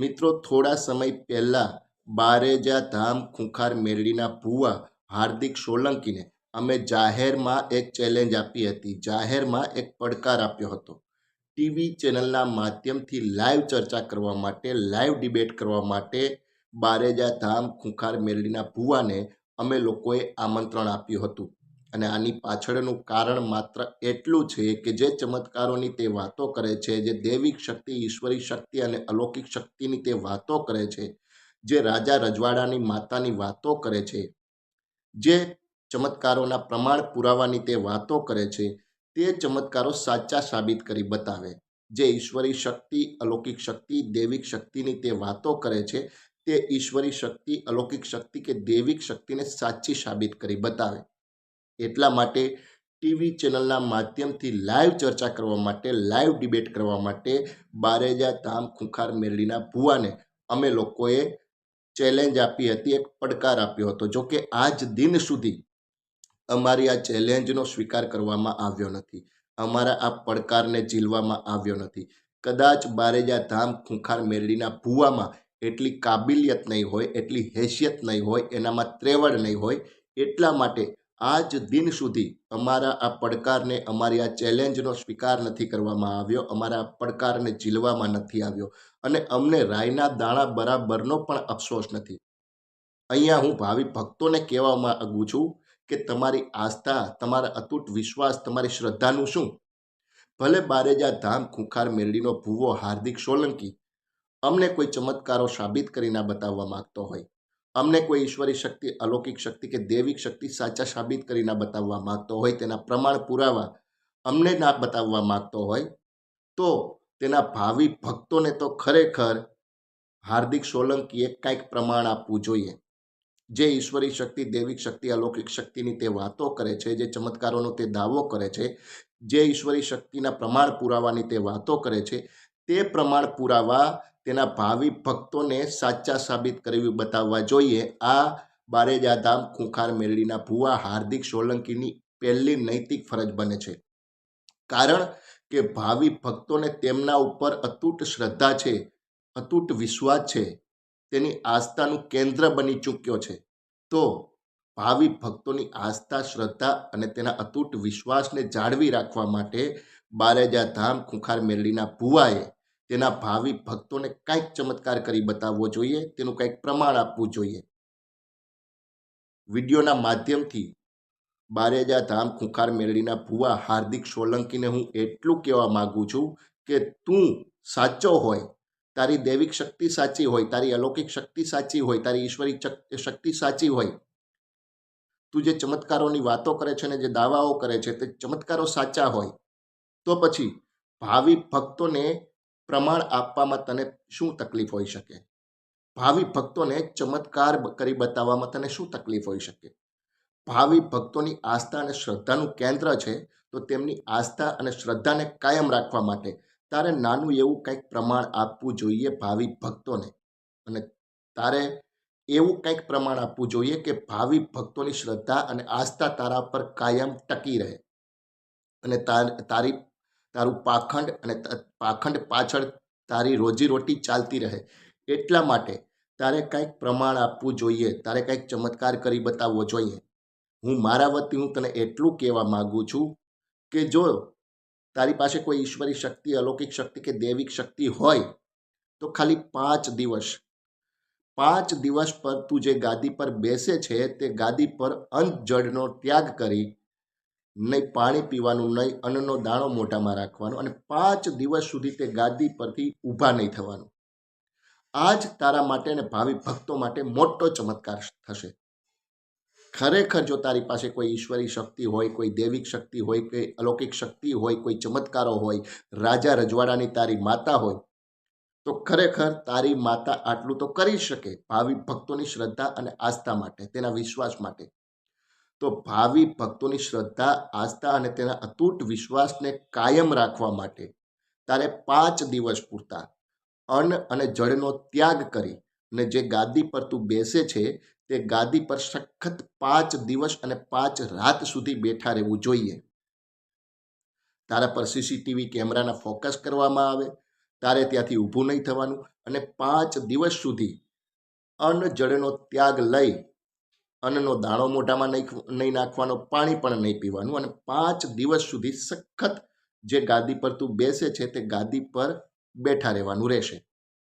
મિત્રો, થોડા સમય પહેલાં બારેજા ધામ ખુંખાર મેરડીના ભુવા હાર્દિક સોલંકીને અમે જાહેરમાં એક ચેલેન્જ આપી હતી. જાહેરમાં એક પડકાર આપ્યો હતો. ટીવી ચેનલના માધ્યમથી લાઈવ ચર્ચા કરવા માટે, લાઈવ ડિબેટ કરવા માટે બારેજા ધામ ખુંખાર મેરડીના ભુવાને અમે લોકોએ આમંત્રણ આપ્યું હતું. અને આની પાછળનું કારણ માત્ર એટલું છે કે જે ચમત્કારોની તે વાતો કરે છે, જે દૈવિક શક્તિ, ઈશ્વરી શક્તિ અને અલૌકિક શક્તિની તે વાતો કરે છે, જે રાજા રજવાડાની માતાની વાતો કરે છે, જે ચમત્કારોના પ્રમાણ પુરાવાની તે વાતો કરે છે, તે ચમત્કારો સાચા સાબિત કરી બતાવે, જે ઈશ્વરી શક્તિ, અલૌકિક શક્તિ, દૈવિક શક્તિની તે વાતો કરે છે, તે ઈશ્વરી શક્તિ, અલૌકિક શક્તિ કે દૈવિક શક્તિને સાચી સાબિત કરી બતાવે. એટલા માટે ટીવી ચેનલના માધ્યમથી લાઈવ ચર્ચા કરવા માટે, લાઈવ ડિબેટ કરવા માટે બારેજા ધામ ખુંખાર, મેરડીના ભુવાને અમે લોકોએ ચેલેન્જ આપી હતી, એક પડકાર આપ્યો હતો. જો કે આજ દિન સુધી અમારી આ ચેલેન્જનો સ્વીકાર કરવામાં આવ્યો નથી. અમારા આ પડકારને ઝીલવામાં આવ્યો નથી. કદાચ બારેજા ધામ ખુંખાર, મેરડીના ભુવામાં એટલી કાબિલિયત નહીં હોય, એટલી હેસિયત નહીં હોય, એનામાં ત્રેવડ નહીં હોય, એટલા માટે આજ દિન સુધી અમારા આ પડકારને, અમારી આ ચેલેન્જનો સ્વીકાર નથી કરવામાં આવ્યો, અમારા પડકારને ઝીલવામાં નથી આવ્યો અને અમને રાયના દાણા બરાબરનો પણ અફસોસ નથી. અહીંયા હું ભાવિ ભક્તોને કહેવા માંગુ છું કે તમારી આસ્થા, તમારા અતૂટ વિશ્વાસ, તમારી શ્રદ્ધાનું શું? ભલે બારેજા ધામ ખુંખાર મેરડીનો ભૂવો હાર્દિક સોલંકી અમને કોઈ ચમત્કારો સાબિત કરીને બતાવવા માંગતો હોય. અમને કોઈ ઈશ્વરી શક્તિ, અલૌકિક શક્તિ કે દૈવિક શક્તિ સાચા સાબિત કરીને બતાવવા માંગતો હોય, તેના પ્રમાણ પુરાવા અમને ના બતાવવા માંગતો હોય, તો તેના ભાવિ ભક્તોને તો ખરેખર હાર્દિક સોલંકીએ કંઈક પ્રમાણ આપવું જોઈએ. જે ઈશ્વરી શક્તિ, દૈવિક શક્તિ, અલૌકિક શક્તિની તે વાતો કરે છે, જે ચમત્કારોનો તે દાવો કરે છે, જે ઈશ્વરી શક્તિના પ્રમાણ પુરાવાની તે વાતો કરે છે, તે પ્રમાણ પુરાવા તેના ભાવિ ભક્તોને સાચા સાબિત કરવી બતાવવા જોઈએ. આ બારેજા ધામ ખૂંખાર મેરડીના ભુવા હાર્દિક સોલંકીની પહેલી નૈતિક ફરજ બને છે. કારણ કે ભાવિ ભક્તોને તેમના ઉપર અતૂટ શ્રદ્ધા છે, અતૂટ વિશ્વાસ છે, તેની આસ્થાનું કેન્દ્ર બની ચૂક્યો છે. તો ભાવિ ભક્તોની આસ્થા, શ્રદ્ધા અને તેના અતૂટ વિશ્વાસને જાળવી રાખવા માટે બારેજા ધામ ખુંખાર મેરડીના ભુવાએ તેના ભાવિ ભક્તોને કંઈક ચમત્કાર કરી બતાવવો જોઈએ, તેનું કંઈક પ્રમાણ આપવું જોઈએ. વિડીયોના માધ્યમથી બારેજા ધામ ખુંખાર મેરડીના ભુવા હાર્દિક સોલંકીને હું એટલું કહેવા માગું છું કે તું સાચો હોય, તારી દૈવિક શક્તિ સાચી હોય, તારી અલૌકિક શક્તિ સાચી હોય, તારી ઈશ્વરી શક્તિ સાચી હોય, તું જે ચમત્કારોની વાતો કરે છે ને જે દાવાઓ કરે છે તે ચમત્કારો સાચા હોય, તો પછી ભાવિ ભક્તોને પ્રમાણ આપવામાં તને શું તકલીફ હોઈ શકે? ભાવિ ભક્તોને ચમત્કાર કરી બતાવવામાં તને શું તકલીફ હોઈ શકે? ભાવિ ભક્તોની આસ્થા અને શ્રદ્ધાનું કેન્દ્ર છે, તો તેમની આસ્થા અને શ્રદ્ધાને કાયમ રાખવા માટે તારે નાનું એવું કંઈક પ્રમાણ આપવું જોઈએ ભાવિ ભક્તોને. અને તારે એવું કંઈક પ્રમાણ આપવું જોઈએ કે ભાવિ ભક્તોની શ્રદ્ધા અને આસ્થા તારા પર કાયમ ટકી રહે. અને તાર- તારી પાખંડ અને પાખંડ પાછળ તારી રોજીરોટી ચાલતી રહે. એટલા માટે તારે કંઈક પ્રમાણ આપવું જોઈએ. તારે કંઈક ચમત્કાર કરી બતાવવો જોઈએ. હું મારા વતી હું તને એટલું કહેવા માગું છું કે જો તારી પાસે કોઈ ઈશ્વરી શક્તિ, અલૌકિક શક્તિ કે દૈવિક શક્તિ હોય, તો ખાલી પાંચ દિવસ પાંચ દિવસ પર તું જે ગાદી પર બેસે છે તે ગાદી પર અંત જળનો ત્યાગ કરી નહીં પાણી પીવાનું, નહીં અન્નનો દાણો મોઢામાં રાખવાનો અને પાંચ દિવસ સુધી તે ગાદી પરથી ઊભા નહીં થવાનું. આ જ તારા માટે અને ભાવિ ભક્તો માટે મોટો ચમત્કાર થશે. ખરેખર જો તારી પાસે કોઈ ઈશ્વરી શક્તિ હોય, કોઈ દૈવિક શક્તિ હોય, કોઈ અલૌકિક શક્તિ હોય, કોઈ ચમત્કારો હોય, રાજા રજવાડાની તારી માતા હોય, તો ખરેખર તારી માતા આટલું તો કરી શકે. ભાવિ ભક્તોની શ્રદ્ધા અને આસ્થા માટે, તેના વિશ્વાસ માટે. તો ભાવિ ભક્તોની શ્રદ્ધા, આસ્થા અને તેના અતૂટ વિશ્વાસને કાયમ રાખવા માટે તારે પાંચ દિવસ પૂરતા અન્ન અને જળનો ત્યાગ કરી અને જે ગાદી પર તું બેસે છે, તે ગાદી પર સખત પાંચ દિવસ અને પાંચ રાત સુધી બેઠા રહેવું જોઈએ. તારા પર સીસીટીવી કેમેરાના ફોકસ કરવામાં આવે, તારે ત્યાંથી ઊભું નહીં થવાનું અને પાંચ દિવસ સુધી અન્ન જળનો ત્યાગ લઈ અન્નનો દાણો મોઢામાં નહીં નહીં નાખવાનો, પાણી પણ નહીં પીવાનું અને પાંચ દિવસ સુધી સખત જે ગાદી પર તું બેસે છે તે ગાદી પર બેઠા રહેવાનું રહેશે.